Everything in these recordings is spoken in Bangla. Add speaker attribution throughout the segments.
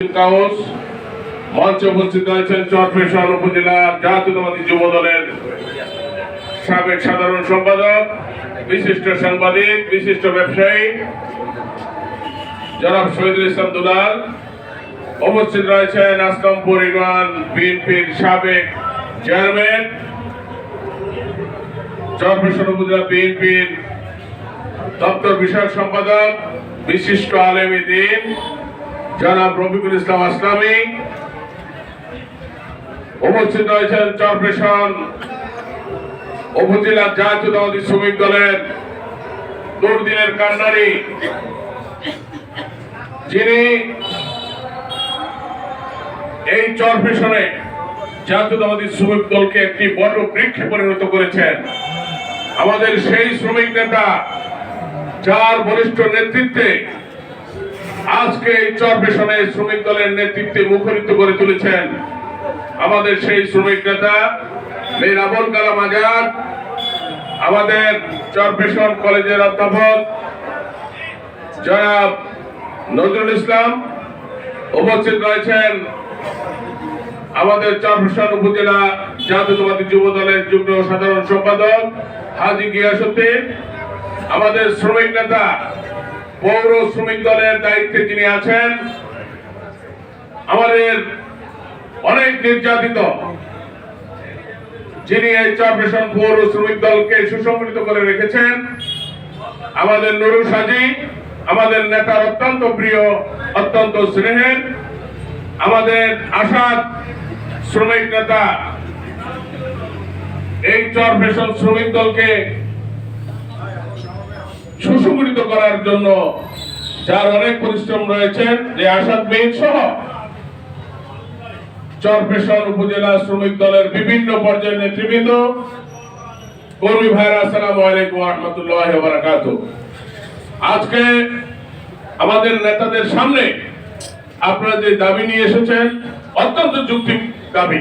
Speaker 1: কাউস মঞ্চে উপস্থিত হয়েছেন চরফেশন উপজেলা জাতীয়তাবাদী যুব দলের সাবেক সাধারণ সম্পাদক, বিশিষ্ট সাংবাদিক, বিশিষ্ট ব্যবসায়ী, জনাব শহীদুল ইসলাম দুলাল। উপস্থিত রয়েছেন ইউনিয়ন বিএনপির সাবেক চেয়ারম্যান উপজেলা বিএনপির দপ্তর বিষয়ক সম্পাদক, বিশিষ্ট আলেমী দিন। জনাব রফিকুল ইসলাম আসলামী, উপস্থিত রয়েছেন চরপেশন উপজেলার জাতীয়তাবাদী শ্রমিক দলের দুর্দিনের কান্ডারি, যিনি এই চরপেশনে জাতীয়তাবাদী শ্রমিক দলকে একটি বড় বৃক্ষে পরিণত করেছেন। আমাদের সেই শ্রমিক নেতা, যার বরিষ্ঠ নেতৃত্বে আজকে এই চরপেশনে শ্রমিক দলের নেতৃত্বে মুখরিত করে তুলেছেন আমাদের সেই শ্রমিক নেতা মীর আবুল কালাম আজাদ, আমাদের চরপেশন কলেজের অধ্যাপক জনাব নজরুল ইসলাম উপস্থিত রয়েছেন আমাদের চরপেশন উপজেলা জাতীয়তাবাদী যুব দলের যুগ্ম সাধারণ সম্পাদক হাজি গিয়াসুদ্দিন, আমাদের শ্রমিক নেতা পৌর শ্রমিক দলের দায়িত্বে যিনি আছেন। আমাদের অনেক নির্যাতিত, যিনি এই চরপেশন পৌর শ্রমিক দলকে সুসংগঠিত করে রেখেছেন, আমাদের নুরুল সাজি আমাদের নেতার অত্যন্ত প্রিয়, অত্যন্ত স্নেহের, আমাদের আশাদ শ্রমিক নেতা, এই চরপেশন শ্রমিক দলকে সুসংগঠিত করার জন্য যার অনেক পরিশ্রম রয়েছেন, যে আসাদ মেইন সহ চরপেশন উপজেলা শ্রমিক দলের বিভিন্ন পর্যায়ের নেতৃবৃন্দ, কর্মী ভাইরা আসসালামু আলাইকুম রহমতুল্লাহ বারাকাত আজকে আমাদের নেতাদের সামনে আপনারা যে দাবি নিয়ে এসেছেন, অত্যন্ত যুক্তি দাবি।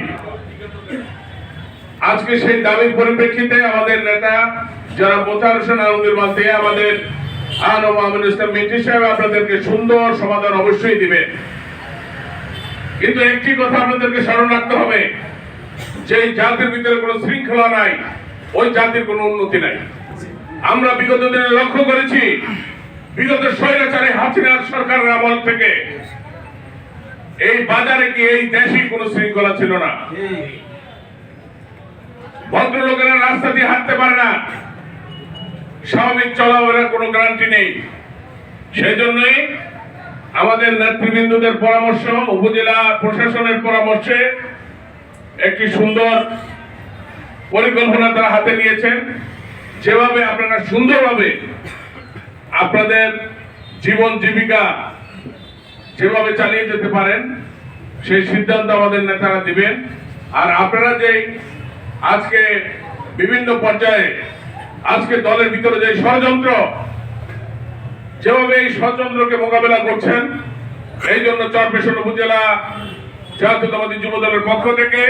Speaker 1: আজকে সেই দাবির পরিপ্রেক্ষিতে আমাদের নেতা যারা আলমগীর মাঝে আমাদের আনম আমিন ইসলাম মিন্টি সাহেব আপনাদেরকে সুন্দর সমাধান অবশ্যই দিবেন কিন্তু একটি কথা আপনাদেরকে স্মরণ রাখতে হবে যে জাতির ভিতরে কোনো শৃঙ্খলা নাই ওই জাতির কোনো উন্নতি নাই। আমরা বিগত দিনে লক্ষ্য করেছি বিগত স্বৈরাচারী হাসিনার সরকারের আমল থেকে এই বাজারে কি এই দেশে কোনো শৃঙ্খলা ছিল না? ভদ্রলোকেরা রাস্তা দিয়ে হাঁটতে পারে না। স্বাভাবিক চলাফেরার কোনো গ্যারান্টি নেই। সেই জন্যই আমাদের নেতৃবৃন্দদের পরামর্শ, উপজেলা প্রশাসনের পরামর্শে একটি সুন্দর পরিকল্পনা তারা হাতে নিয়েছেন। যেভাবে আপনারা সুন্দরভাবে আপনাদের জীবন জীবিকা যেভাবে চালিয়ে যেতে পারেন, সেই সিদ্ধান্ত আমাদের নেতারা দিবেন। আর আপনারা যে আজকে বিভিন্ন পর্যায়ে আজকে দলের ভিতরে যে ষড়যন্ত্র, যেভাবে এই ষড়যন্ত্রকে মোকাবেলা করছেন, এই জন্য চরপেশন উপজেলা জাতীয়তাবাদী যুব দলের পক্ষ থেকে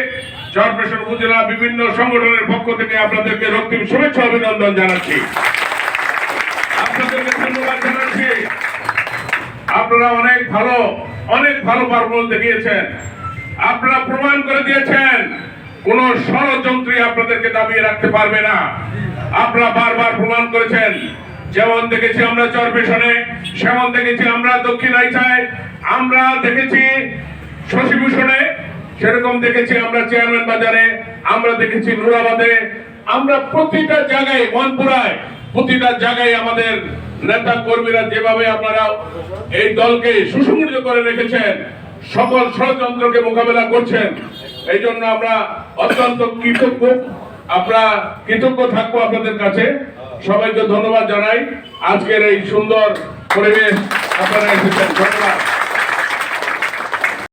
Speaker 1: চরপেশন উপজেলা বিভিন্ন সংগঠনের পক্ষ থেকে আপনাদেরকে রক্তিম শুভেচ্ছা অভিনন্দন জানাচ্ছি। আপনাদেরকে ধন্যবাদ জানাচ্ছি। আপনারা অনেক ভালো অনেক ভালো পারফরমেন্স দেখিয়েছেন। আপনারা প্রমাণ করে দিয়েছেন, কোন ষড়যন্ত্রী আপনাদেরকে দাবিয়ে রাখতে পারবে না। আপনারা বারবার প্রমাণ করেছেন। যেমন দেখেছি আমরা চরপেশনে সেমন দেখেছি আমরা দক্ষিণ আইসায় আমরা দেখেছি শশীভূষণে সেরকম দেখেছি আমরা চেয়ারম্যান বাজারে, আমরা দেখেছি নুরাবাদে। আমরা প্রতিটা জায়গায়, মনপুরায়, প্রতিটা জায়গায় আমাদের নেতা কর্মীরা যেভাবে আপনারা এই দলকে সুসংগঠিত করে রেখেছেন, সকল ষড়যন্ত্রকে মোকাবেলা করছেন এই জন্য আমরা অত্যন্ত কৃতজ্ঞ। আমরা কৃতজ্ঞ থাকব আপনাদের কাছে। সবাইকে ধন্যবাদ জানাই। আজকের এই সুন্দর পরিবেশ আপনারা এসেছেন। ধন্যবাদ।